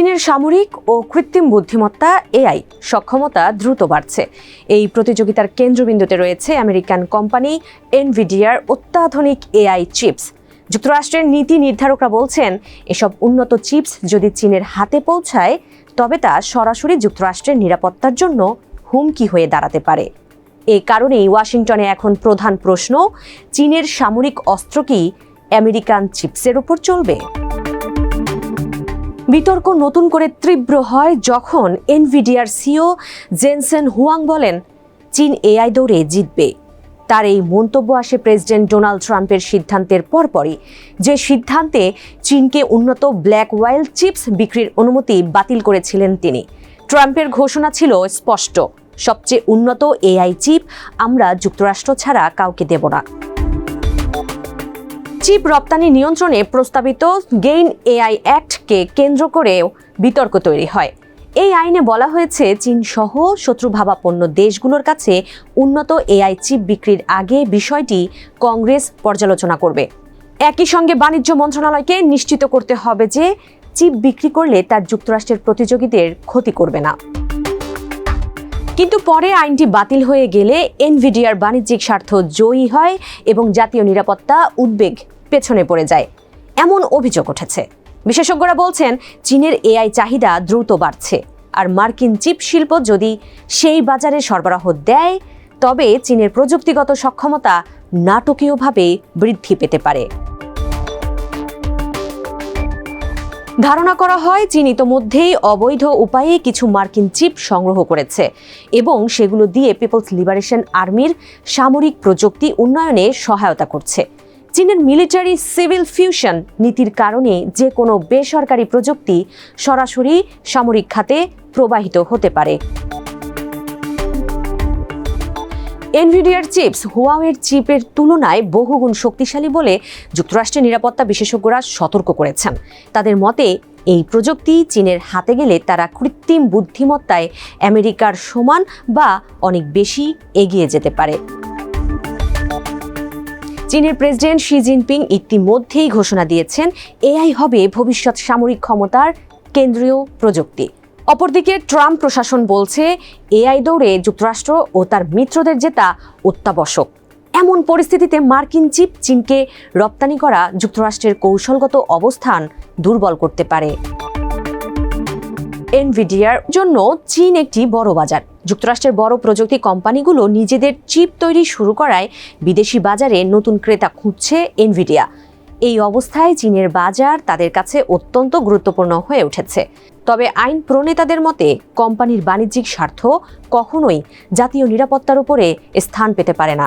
চীনের সামরিক ও কৃত্রিম বুদ্ধিমত্তা এআই সক্ষমতা দ্রুত বাড়ছে। এই প্রতিযোগিতার কেন্দ্রবিন্দুতে রয়েছে আমেরিকান কোম্পানি এনভিডিয়ার অত্যাধুনিক এআই চিপস। যুক্তরাষ্ট্রের নীতি নির্ধারকরা বলছেন, এসব উন্নত চিপস যদি চীনের হাতে পৌঁছায়, তবে তা সরাসরি যুক্তরাষ্ট্রের নিরাপত্তার জন্য হুমকি হয়ে দাঁড়াতে পারে। এ কারণেই ওয়াশিংটনে এখন প্রধান প্রশ্ন, চীনের সামরিক অস্ত্র কি আমেরিকান চিপসের উপর চলবে? বিতর্ক নতুন করে তীব্র হয় যখন এনভিডিয়ার সিও জেনসেন হুয়াং বলেন, চীন এআই দৌড়ে জিতবে। তার এই মন্তব্য আসে প্রেসিডেন্ট ডোনাল্ড ট্রাম্পের সিদ্ধান্তের পরপরই। যে সিদ্ধান্তে চীনকে উন্নত ব্ল্যাক ওয়াইল চিপস বিক্রির অনুমতি বাতিল করেছিলেন তিনি। ট্রাম্পের ঘোষণা ছিল স্পষ্ট, সবচেয়ে উন্নত এআই চিপ আমরা যুক্তরাষ্ট্র ছাড়া কাউকে দেব না। চিপ রপ্তানি নিয়ন্ত্রণে প্রস্তাবিত গেইন এআই অ্যাক্টকে কেন্দ্র করেও বিতর্ক তৈরি হয়। এই আইনে বলা হয়েছে চীন সহ শত্রুভাবাপন্ন দেশগুলোর কাছে উন্নত এআই চিপ বিক্রির আগে বিষয়টি কংগ্রেস পর্যালোচনা করবে। একই সঙ্গে বাণিজ্য মন্ত্রণালয়কে নিশ্চিত করতে হবে যে, চিপ বিক্রি করলে তা যুক্তরাষ্ট্রের প্রতিযোগীদের ক্ষতি করবে না। কিন্তু পরে আইনটি বাতিল হয়ে গেলে এনভিডিয়ার বাণিজ্যিক স্বার্থ জয়ী হয় এবং জাতীয় নিরাপত্তা উদ্বেগ পেছনে পড়ে যায়। এমন অভিযোগ উঠেছে। বিশেষজ্ঞরা বলছেন, চীনের এআই চাহিদা দ্রুত বাড়ছে। আর মার্কিন চিপ শিল্প যদি সেই বাজারে সরবরাহ দেয়, তবে চীনের প্রযুক্তিগত সক্ষমতা নাটকীয়ভাবে বৃদ্ধি পেতে পারে। ধারণা করা হয়, চীন ইতোমধ্যেই অবৈধ উপায়ে কিছু মার্কিন চিপ সংগ্রহ করেছে এবং সেগুলো দিয়ে পিপলস লিবারেশন আর্মির সামরিক প্রযুক্তি উন্নয়নে সহায়তা করছে। চীনের মিলিটারি সিভিল ফিউশন নীতির কারণে যে কোনো বেসরকারি প্রযুক্তি সরাসরি সামরিক খাতে প্রবাহিত হতে পারে। এনভিডিয়ার চিপস হুয়াওয়ের চিপের তুলনায় বহুগুণ শক্তিশালী বলে যুক্তরাষ্ট্রের নিরাপত্তা বিশেষজ্ঞরা সতর্ক করেছেন। তাদের মতে, এই প্রযুক্তি চীনের হাতে গেলে তারা কৃত্রিম বুদ্ধিমত্তায় আমেরিকার সমান বা অনেক বেশি এগিয়ে যেতে পারে। চীনের প্রেসিডেন্ট শি জিনপিং ইতিমধ্যেই ঘোষণা দিয়েছেন, এআই হবে ভবিষ্যৎ সামরিক ক্ষমতার কেন্দ্রীয় প্রযুক্তি। অপরদিকে ট্রাম্প প্রশাসন বলছে, এআই দৌড়ে যুক্তরাষ্ট্র ও তার মিত্রদের জেতা অত্যাবশ্যক। এমন পরিস্থিতিতে মার্কিন চিপ চীনকে রপ্তানি করা যুক্তরাষ্ট্রের কৌশলগত অবস্থান দুর্বল করতে পারে। এনভিডিয়ার জন্য চীন একটি বড় বাজার। যুক্তরাষ্ট্রের বড় প্রযুক্তি কোম্পানিগুলো নিজেদের চিপ তৈরি শুরু করায় বিদেশি বাজারে নতুন ক্রেতা খুঁজছে এনভিডিয়া এই অবস্থায় চীনের বাজার তাদের কাছে অত্যন্ত গুরুত্বপূর্ণ হয়ে উঠেছে। তবে আইন প্রণেতাদের মতে, কোম্পানির বাণিজ্যিক স্বার্থ কখনোই জাতীয় নিরাপত্তার উপরে স্থান পেতে পারে না।